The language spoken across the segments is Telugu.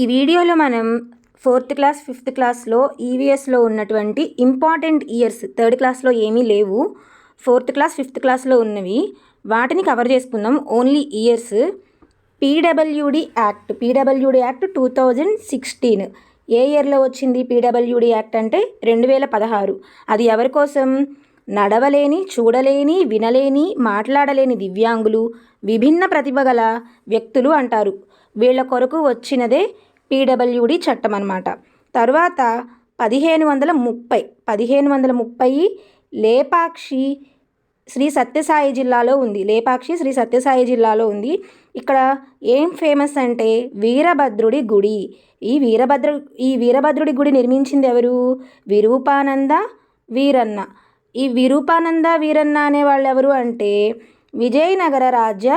ఈ వీడియోలో మనం ఫోర్త్ క్లాస్ ఫిఫ్త్ క్లాస్లో ఈవీఎస్లో ఉన్నటువంటి ఇంపార్టెంట్ ఇయర్స్ థర్డ్ క్లాస్లో ఏమీ లేవు ఫోర్త్ క్లాస్ ఫిఫ్త్ క్లాస్లో ఉన్నవి వాటిని కవర్ చేసుకుందాం. Only years. PWD act. PWD act two thousand sixteen. ఏ ఇయర్లో వచ్చింది పీడబ్ల్యూడి యాక్ట్ అంటే రెండు వేల పదహారు. అది ఎవరి కోసం? నడవలేని చూడలేని వినలేని మాట్లాడలేని దివ్యాంగులు విభిన్న ప్రతిభ గల వ్యక్తులు అంటారు. వీళ్ళ కొరకు వచ్చినదే పీడబ్ల్యూడి చట్టం అన్నమాట. తర్వాత పదిహేను వందల ముప్పై పదిహేను వందల ముప్పై లేపాక్షి శ్రీ సత్యసాయి జిల్లాలో ఉంది. లేపాక్షి శ్రీ సత్యసాయి జిల్లాలో ఉంది. ఇక్కడ ఏం ఫేమస్ అంటే వీరభద్రుడి గుడి. ఈ వీరభద్ర ఈ వీరభద్రుడి గుడి నిర్మించింది ఎవరు? విరూపానంద వీరన్న. ఈ విరూపానంద వీరన్న అనేవాళ్ళు ఎవరు అంటే విజయనగర రాజ్య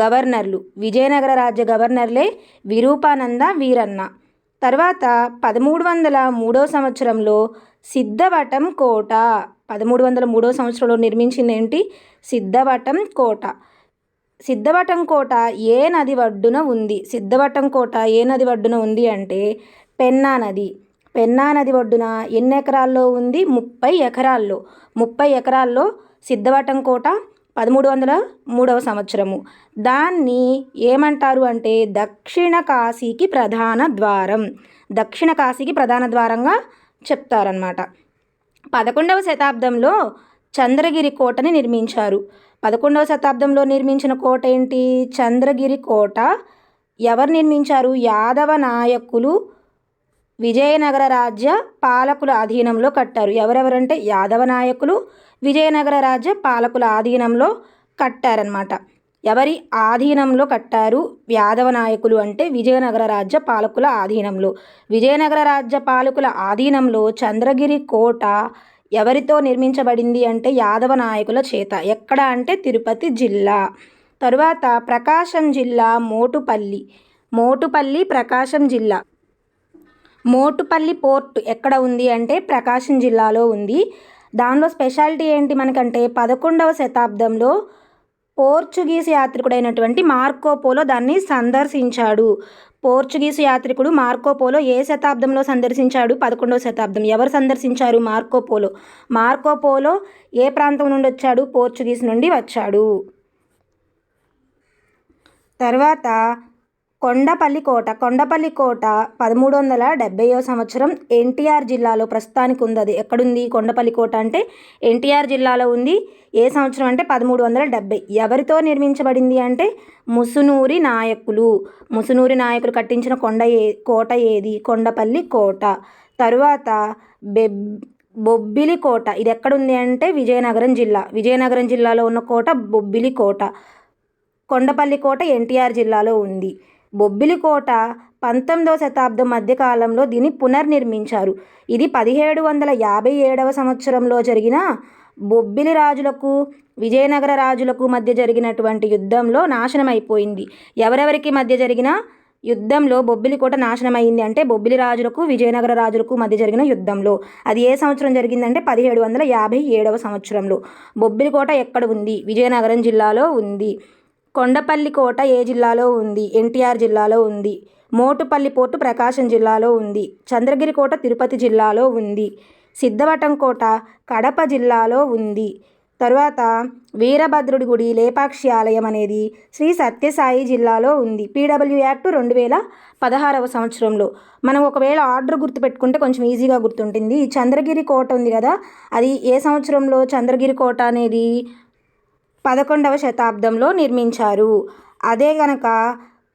గవర్నర్లు. విజయనగర రాజ్య గవర్నర్లే విరూపానంద వీరన్న. తర్వాత పదమూడు వందల మూడో సంవత్సరంలో సిద్ధవటం కోట. పదమూడు వందల మూడో సంవత్సరంలో నిర్మించింది ఏంటి సిద్ధవటం కోట. సిద్ధవటం కోట ఏ నది ఒడ్డున ఉంది? సిద్ధవటం కోట ఏ నది ఒడ్డున ఉంది అంటే పెన్నా నది. పెన్నా నది ఒడ్డున ఎన్ని ఎకరాల్లో ఉంది? ముప్పై ఎకరాల్లో. ముప్పై ఎకరాల్లో సిద్ధవటం కోట పదమూడు వందల మూడవ సంవత్సరము. దాన్ని ఏమంటారు అంటే దక్షిణ కాశీకి ప్రధాన ద్వారం. దక్షిణ కాశీకి ప్రధాన ద్వారంగా చెప్తారనమాట పదకొండవ శతాబ్దంలో చంద్రగిరి కోటని నిర్మించారు. పదకొండవ శతాబ్దంలో నిర్మించిన కోట ఏంటి? చంద్రగిరి కోట. ఎవరు నిర్మించారు? యాదవ నాయకులు విజయనగర రాజ్య పాలకుల అధీనంలో కట్టారు. ఎవరెవరంటే? యాదవ నాయకులు విజయనగర రాజ్య పాలకుల ఆధీనంలో కట్టారనమాట ఎవరి ఆధీనంలో కట్టారు? యాదవ నాయకులు అంటే విజయనగర రాజ్య పాలకుల ఆధీనంలో. విజయనగర రాజ్య పాలకుల ఆధీనంలో చంద్రగిరి కోట ఎవరితో నిర్మించబడింది అంటే యాదవ నాయకుల చేత. ఎక్కడ అంటే తిరుపతి జిల్లా. తరువాత ప్రకాశం జిల్లా మోటుపల్లి. మోటుపల్లి ప్రకాశం జిల్లా. మోటుపల్లి పోర్ట్ ఎక్కడ ఉంది అంటే ప్రకాశం జిల్లాలో ఉంది. దానిలో స్పెషాలిటీ ఏంటి మనకంటే పదకొండవ శతాబ్దంలో పోర్చుగీస్ యాత్రికుడైనటువంటి మార్కోపోలో దాన్ని సందర్శించాడు. పోర్చుగీసు యాత్రికుడు మార్కోపోలో ఏ శతాబ్దంలో సందర్శించాడు? పదకొండవ శతాబ్దం. ఎవరు సందర్శించారు? మార్కోపోలో మార్కోపోలో ఏ ప్రాంతం నుండి వచ్చాడు? పోర్చుగీస్ నుండి వచ్చాడు. తర్వాత కొండపల్లి కోట కొండపల్లి కోట పదమూడు వందల డెబ్బైవ సంవత్సరం ఎన్టీఆర్ జిల్లాలో ప్రస్తుతానికి ఉంది అది ఎక్కడుంది కొండపల్లి కోట అంటే? ఎన్టీఆర్ జిల్లాలో ఉంది. ఏ సంవత్సరం అంటే పదమూడు వందల డెబ్బై. ఎవరితో నిర్మించబడింది అంటే ముసునూరి నాయకులు. ముసునూరి నాయకులు కట్టించిన కొండ ఏ కోట ఏది? కొండపల్లి కోట. తరువాత బెబ్ బొబ్బిలి కోట. ఇది ఎక్కడుంది అంటే విజయనగరం జిల్లా. విజయనగరం జిల్లాలో ఉన్న కోట బొబ్బిలి కోట. కొండపల్లి కోట ఎన్టీఆర్ జిల్లాలో ఉంది. బొబ్బిలికోట పంతొమ్మిదవ శతాబ్దం మధ్యకాలంలో దీన్ని పునర్నిర్మించారు. ఇది పదిహేడు వందల యాభై ఏడవ సంవత్సరంలో జరిగిన బొబ్బిలి రాజులకు విజయనగర రాజులకు మధ్య జరిగినటువంటి యుద్ధంలో నాశనం అయిపోయింది ఎవరెవరికి మధ్య జరిగిన యుద్ధంలో బొబ్బిలికోట నాశనమైంది అంటే బొబ్బిలి రాజులకు విజయనగర రాజులకు మధ్య జరిగిన యుద్ధంలో. అది ఏ సంవత్సరం జరిగిందంటే పదిహేడు వందల యాభై ఏడవ సంవత్సరంలో. బొబ్బిలికోట ఎక్కడ ఉంది? విజయనగరం జిల్లాలో ఉంది. కొండపల్లి కోట ఏ జిల్లాలో ఉంది? ఎన్టీఆర్ జిల్లాలో ఉంది. మోటుపల్లి పోర్టు ప్రకాశం జిల్లాలో ఉంది. చంద్రగిరి కోట తిరుపతి జిల్లాలో ఉంది. సిద్ధవటం కోట కడప జిల్లాలో ఉంది. తరువాత వీరభద్రుడి గుడి లేపాక్షి ఆలయం అనేది శ్రీ సత్యసాయి జిల్లాలో ఉంది. పీడబ్ల్యూ యాక్ట్ రెండు వేల పదహారవ సంవత్సరంలో. మనం ఒకవేళ ఆర్డర్ గుర్తుపెట్టుకుంటే కొంచెం ఈజీగా గుర్తుంటుంది. చంద్రగిరి కోట ఉంది కదా? అది ఏ సంవత్సరంలో చంద్రగిరి కోట అనేది పదకొండవ శతాబ్దంలో నిర్మించారు. అదే గనక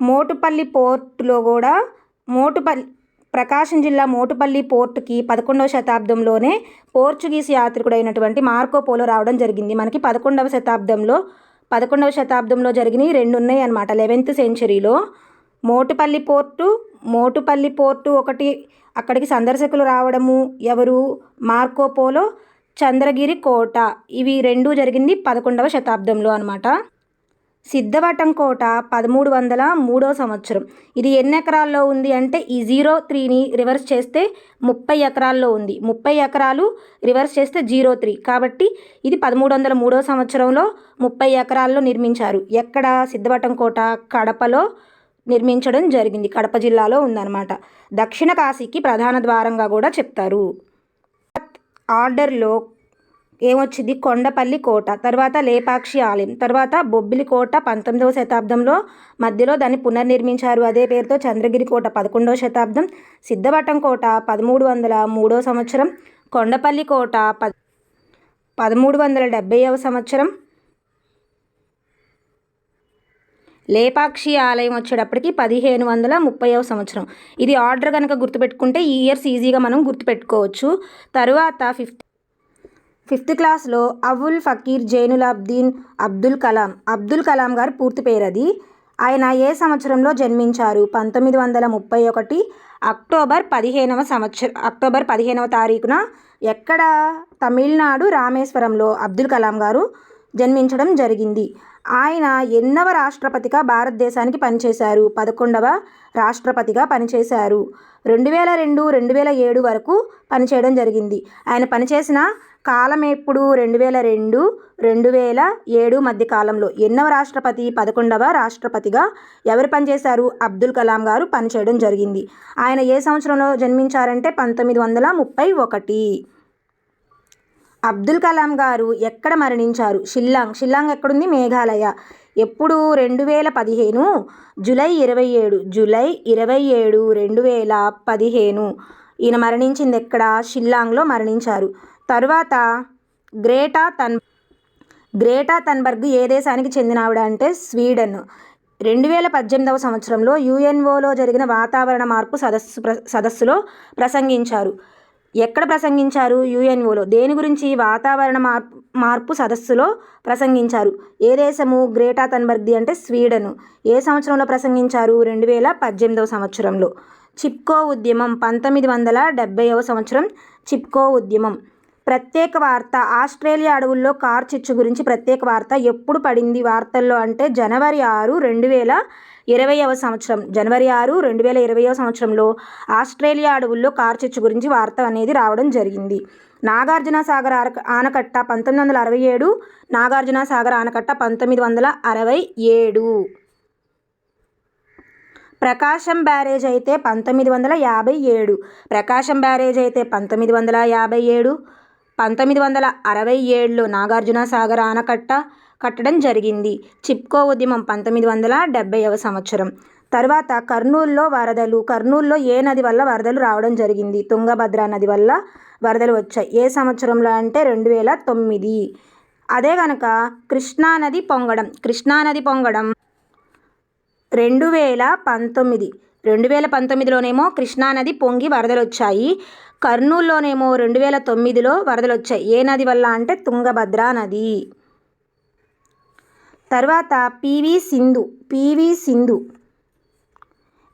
మోటుపల్లి పోర్టులో కూడా మోటుపల్లి ప్రకాశం జిల్లా మోటుపల్లి పోర్టుకి పదకొండవ శతాబ్దంలోనే పోర్చుగీస్ యాత్రికుడైనటువంటి మార్కోపోలో రావడం జరిగింది. మనకి పదకొండవ శతాబ్దంలో పదకొండవ శతాబ్దంలో జరిగినవి రెండు ఉన్నాయి అన్నమాట. లెవెన్త్ సెంచరీలో మోటుపల్లి పోర్టు మోటుపల్లి పోర్టు ఒకటి అక్కడికి సందర్శకులు రావడము ఎవరు? మార్కోపోలో చంద్రగిరి కోట. ఇవి రెండు జరిగింది పదకొండవ శతాబ్దంలో అనమాట సిద్ధవటం కోట పదమూడు వందల మూడో సంవత్సరం. ఇది ఎన్ని ఎకరాల్లో ఉంది అంటే ఈ జీరో త్రీని రివర్స్ చేస్తే ముప్పై ఎకరాల్లో ఉంది. ముప్పై ఎకరాలు రివర్స్ చేస్తే జీరో త్రీ. కాబట్టి ఇది పదమూడు వందల మూడో సంవత్సరంలో ముప్పై ఎకరాల్లో నిర్మించారు. ఎక్కడ? సిద్ధవటం కోట కడపలో నిర్మించడం జరిగింది. కడప జిల్లాలో ఉందన్నమాట. దక్షిణ కాశీకి ప్రధాన ద్వారంగా కూడా చెప్తారు. ఆర్డర్లో ఏమొచ్చింది? కొండపల్లి కోట తర్వాత లేపాక్షి ఆలయం తర్వాత బొబ్బిలి కోట పంతొమ్మిదవ శతాబ్దంలో మధ్యలో దాన్ని పునర్నిర్మించారు. అదే పేరుతో చంద్రగిరి కోట పదకొండవ శతాబ్దం సిద్ధవటం కోట పదమూడు వందల మూడవ సంవత్సరం కొండపల్లి కోట ప పదమూడు వందల డెబ్బైవ సంవత్సరం లేపాక్షి ఆలయం వచ్చేటప్పటికి పదిహేను వందల ముప్పైవ సంవత్సరం. ఇది ఆర్డర్ కనుక గుర్తుపెట్టుకుంటే ఈ ఇయర్స్ ఈజీగా మనం గుర్తుపెట్టుకోవచ్చు. తరువాత ఫిఫ్త్ ఫిఫ్త్ క్లాస్లో అవుల్ ఫకీర్ జైనులాబ్దీన్ అబ్దుల్ కలాం అబ్దుల్ కలాం గారు పూర్తి పేరు అది. ఆయన ఏ సంవత్సరంలో జన్మించారు? పంతొమ్మిది వందల ముప్పై ఒకటి అక్టోబర్ పదిహేనవ సంవత్సరం అక్టోబర్ పదిహేనవ తారీఖున ఎక్కడ? తమిళనాడు రామేశ్వరంలో అబ్దుల్ కలాం గారు జన్మించడం జరిగింది. ఆయన ఎన్నవ రాష్ట్రపతిగా భారతదేశానికి పనిచేశారు. పదకొండవ రాష్ట్రపతిగా పనిచేశారు. రెండు వేల రెండు రెండు వేల ఏడు వరకు పనిచేయడం జరిగింది. ఆయన పనిచేసిన కాలం ఎప్పుడు? రెండు వేల రెండు రెండు వేల ఏడు మధ్య కాలంలో. ఎన్నవ రాష్ట్రపతి? పదకొండవ రాష్ట్రపతిగా ఎవరు పనిచేశారు? అబ్దుల్ కలాం గారు పనిచేయడం జరిగింది. ఆయన ఏ సంవత్సరంలో జన్మించారంటే పంతొమ్మిది వందల ముప్పై ఒకటి. అబ్దుల్ కలాం గారు ఎక్కడ మరణించారు? షిల్లాంగ్. షిల్లాంగ్ ఎక్కడుంది? మేఘాలయ. ఎప్పుడు? రెండు వేల పదిహేను జూలై ఇరవై ఏడు. జూలై ఇరవై ఏడు రెండు వేల పదిహేను ఈయన మరణించింది ఎక్కడ షిల్లాంగ్లో మరణించారు. తరువాత గ్రేటా తన్ గ్రేటా తన్బర్గ్ ఏ దేశానికి చెందిన ఆవిడ అంటే స్వీడన్. రెండు వేల పద్దెనిమిదవ సంవత్సరంలో యుఎన్ఓలో జరిగిన వాతావరణ మార్పు సదస్సు ప్ర సదస్సులో ప్రసంగించారు. ఎక్కడ ప్రసంగించారు యుఎన్ఓలో? దేని గురించి వాతావరణ మార్పు మార్పు సదస్సులో ప్రసంగించారు? ఏ దేశము గ్రేటా తన్బర్గ్ది అంటే స్వీడన్. ఏ సంవత్సరంలో ప్రసంగించారు? రెండు వేల పద్దెనిమిదవ సంవత్సరంలో. చిప్కో ఉద్యమం పంతొమ్మిది వందల డెబ్బైవ సంవత్సరం చిప్కో ఉద్యమం. ప్రత్యేక వార్త ఆస్ట్రేలియా అడవుల్లో కార్ చిచ్చు గురించి ప్రత్యేక వార్త. ఎప్పుడు పడింది వార్తల్లో అంటే జనవరి ఆరు రెండు వేల ఇరవైవ సంవత్సరం. జనవరి ఆరు రెండు వేల ఇరవైవ సంవత్సరంలో ఆస్ట్రేలియా అడవుల్లో కార్చిచ్చు గురించి వార్త అనేది రావడం జరిగింది. నాగార్జున సాగర్ ఆనకట్ట పంతొమ్మిది వందల అరవై ఏడు నాగార్జున సాగర్ ఆనకట్ట పంతొమ్మిది వందల అరవై ఏడు. ప్రకాశం బ్యారేజ్ అయితే పంతొమ్మిది వందల యాభై ఏడు. ప్రకాశం బ్యారేజ్ అయితే పంతొమ్మిది వందల యాభై ఏడు. పంతొమ్మిది వందల అరవై ఏడులో నాగార్జున సాగర్ ఆనకట్ట కట్టడం జరిగింది. చిప్కో ఉద్యమం పంతొమ్మిది వందల డెబ్భైవ సంవత్సరం. తర్వాత కర్నూలులో వరదలు కర్నూలులో ఏ నది వల్ల వరదలు రావడం జరిగింది? తుంగభద్ర నది వల్ల వరదలు వచ్చాయి. ఏ సంవత్సరంలో అంటే రెండు వేల తొమ్మిది. అదే కనుక కృష్ణానది పొంగడం. కృష్ణానది పొంగడం రెండు వేల పంతొమ్మిది. రెండు వేల పంతొమ్మిదిలోనేమో కృష్ణానది పొంగి వరదలు వచ్చాయి. కర్నూలులోనేమో రెండు వేల తొమ్మిదిలో వరదలు వచ్చాయి. ఏ నది వల్ల అంటే తుంగభద్ర నది. తర్వాత PV Sindhu PV Sindhu.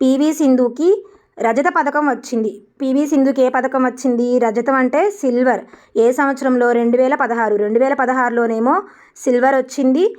PV సింధుకి రజత పథకం వచ్చింది. పివి సింధుకి ఏ పథకం వచ్చింది? రజతం అంటే సిల్వర్. ఏ సంవత్సరంలో? రెండు వేల పదహారు. రెండు వేల పదహారులోనేమో సిల్వర్ వచ్చింది.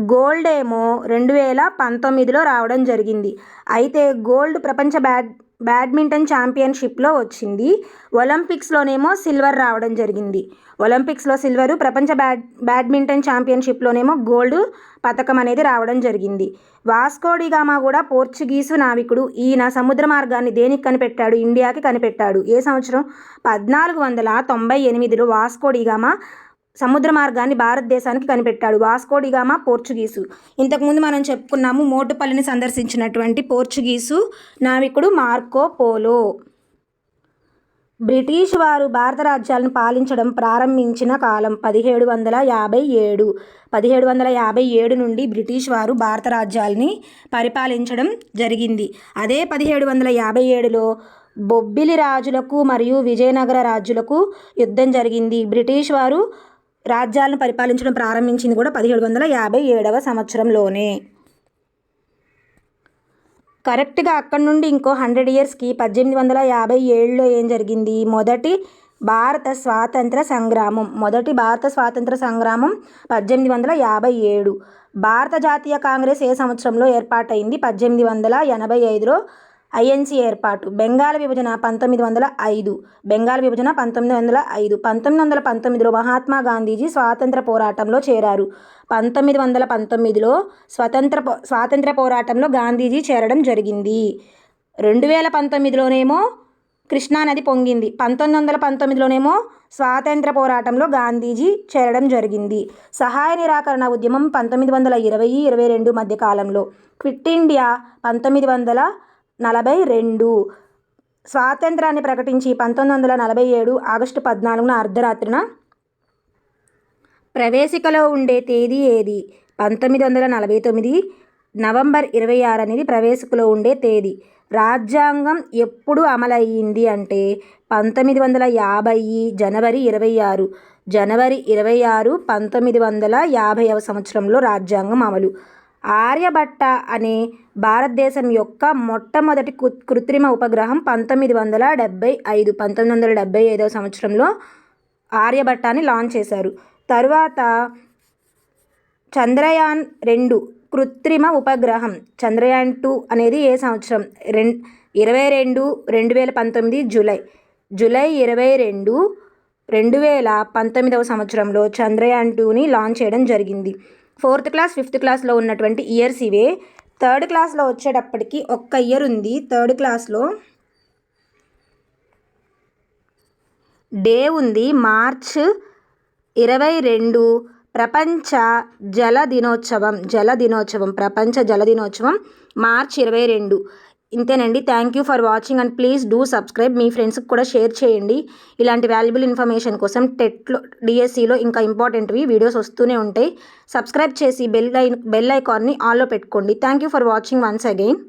గోల్డ్ ఏమో రెండు వేల పంతొమ్మిదిలో రావడం జరిగింది. అయితే గోల్డ్ ప్రపంచ బ్యాడ్ బ్యాడ్మింటన్ ఛాంపియన్షిప్లో వచ్చింది. ఒలింపిక్స్లోనేమో సిల్వర్ రావడం జరిగింది. ఒలింపిక్స్లో సిల్వరు ప్రపంచ బ్యాడ్ బ్యాడ్మింటన్ ఛాంపియన్షిప్లోనేమో గోల్డ్ పథకం అనేది రావడం జరిగింది. వాస్కోడిగామా కూడా పోర్చుగీసు నావికుడు. ఈయన సముద్ర మార్గాన్ని దేనికి కనిపెట్టాడు? ఇండియాకి కనిపెట్టాడు. ఏ సంవత్సరం? పద్నాలుగు వందల తొంభై ఎనిమిదిలో వాస్కోడిగామా సముద్ర మార్గాన్ని భారతదేశానికి కనిపెట్టాడు వాస్కోడిగామా పోర్చుగీసు. ఇంతకుముందు మనం చెప్పుకున్నాము మోటుపల్లిని సందర్శించినటువంటి పోర్చుగీసు నావికుడు మార్కో పోలో. బ్రిటిష్ వారు భారత రాజ్యాలను పాలించడం ప్రారంభించిన కాలం పదిహేడు వందల యాభై ఏడు. పదిహేడు వందల యాభై ఏడు నుండి బ్రిటిష్ వారు భారత రాజ్యాల్ని పరిపాలించడం జరిగింది. అదే పదిహేడు వందల యాభై ఏడులో బొబ్బిలి రాజులకు మరియు విజయనగర రాజులకు యుద్ధం జరిగింది. బ్రిటిష్ వారు రాజ్యాలను పరిపాలించడం ప్రారంభించింది కూడా పదిహేడు వందల యాభై ఏడవ సంవత్సరంలోనే. కరెక్ట్గా అక్కడ నుండి ఇంకో హండ్రెడ్ ఇయర్స్కి పద్దెనిమిది వందల యాభై ఏడులో ఏం జరిగింది? మొదటి భారత స్వాతంత్ర సంగ్రామం మొదటి భారత స్వాతంత్ర సంగ్రామం పద్దెనిమిది వందల యాభై ఏడు. భారత జాతీయ కాంగ్రెస్ ఏ సంవత్సరంలో ఏర్పాటైంది? పద్దెనిమిది వందల ఎనభై ఐదులో ఐఎన్సి ఏర్పాటు. బెంగాల్ విభజన పంతొమ్మిది వందల ఐదు. బెంగాల్ విభజన పంతొమ్మిది వందల ఐదు. పంతొమ్మిది వందల పంతొమ్మిదిలో మహాత్మా గాంధీజీ స్వాతంత్ర పోరాటంలో చేరారు. పంతొమ్మిది వందల పంతొమ్మిదిలో స్వతంత్ర పో స్వాతంత్ర పోరాటంలో గాంధీజీ చేరడం జరిగింది. రెండు వేల పంతొమ్మిదిలోనేమో కృష్ణానది పొంగింది. పంతొమ్మిది వందల పంతొమ్మిదిలోనేమో స్వాతంత్ర పోరాటంలో గాంధీజీ చేరడం జరిగింది. సహాయ నిరాకరణ ఉద్యమం పంతొమ్మిది వందల ఇరవై ఇరవై రెండు మధ్య కాలంలో క్విట్ ఇండియా పంతొమ్మిది వందల నలభై రెండు. స్వాతంత్రాన్ని ప్రకటించి పంతొమ్మిది వందల నలభై ఏడు ఆగస్టు పద్నాలుగున అర్ధరాత్రిన ప్రవేశికలో ఉండే తేదీ ఏది? పంతొమ్మిది వందల నలభై తొమ్మిది. నవంబర్ ఇరవై ఆరు అనేది ప్రవేశికలో ఉండే తేదీ. రాజ్యాంగం ఎప్పుడు అమలయ్యింది అంటే పంతొమ్మిది వందల యాభై జనవరి ఇరవై ఆరు. జనవరి ఇరవై ఆరు పంతొమ్మిది వందల యాభైవ సంవత్సరంలో రాజ్యాంగం అమలు. ఆర్యభట్ట అనే భారతదేశం యొక్క మొట్టమొదటి కృత్రిమ ఉపగ్రహం పంతొమ్మిది వందల డెబ్భై ఐదు పంతొమ్మిది వందల డెబ్భై ఐదవ సంవత్సరంలో ఆర్యభట్టాన్ని లాంచ్ చేశారు. తరువాత చంద్రయాన్ రెండు కృత్రిమ ఉపగ్రహం చంద్రయాన్ టూ అనేది ఏ సంవత్సరం? రెం ఇరవై రెండు రెండు వేల పంతొమ్మిది జూలై. జూలై ఇరవై రెండు రెండు వేల పంతొమ్మిదవ సంవత్సరంలో చంద్రయాన్ టూని లాంచ్ చేయడం జరిగింది. ఫోర్త్ క్లాస్ ఫిఫ్త్ క్లాస్లో ఉన్నటువంటి ఇయర్స్ ఇవే. థర్డ్ క్లాస్లో వచ్చేటప్పటికి ఒక్క ఇయర్ ఉంది. థర్డ్ క్లాస్లో డే ఉంది. మార్చ్ ఇరవై రెండు. ప్రపంచ జల దినోత్సవం. జల దినోత్సవం. ప్రపంచ జల దినోత్సవం మార్చ్ ఇరవై రెండు. ఇంతేనండి. Thank you for watching and please do subscribe మీ ఫ్రెండ్స్కి కూడా షేర్ చేయండి. ఇలాంటి వాల్యుబుల్ ఇన్ఫర్మేషన్ కోసం టెట్లో డిఎస్సిలో ఇంకా ఇంపార్టెంట్వి వీడియోస్ వస్తూనే ఉంటాయి. సబ్స్క్రైబ్ చేసి బెల్ ఐ బెల్ ఐకాన్ని ఆల్లో పెట్టుకోండి. Thank you for watching once again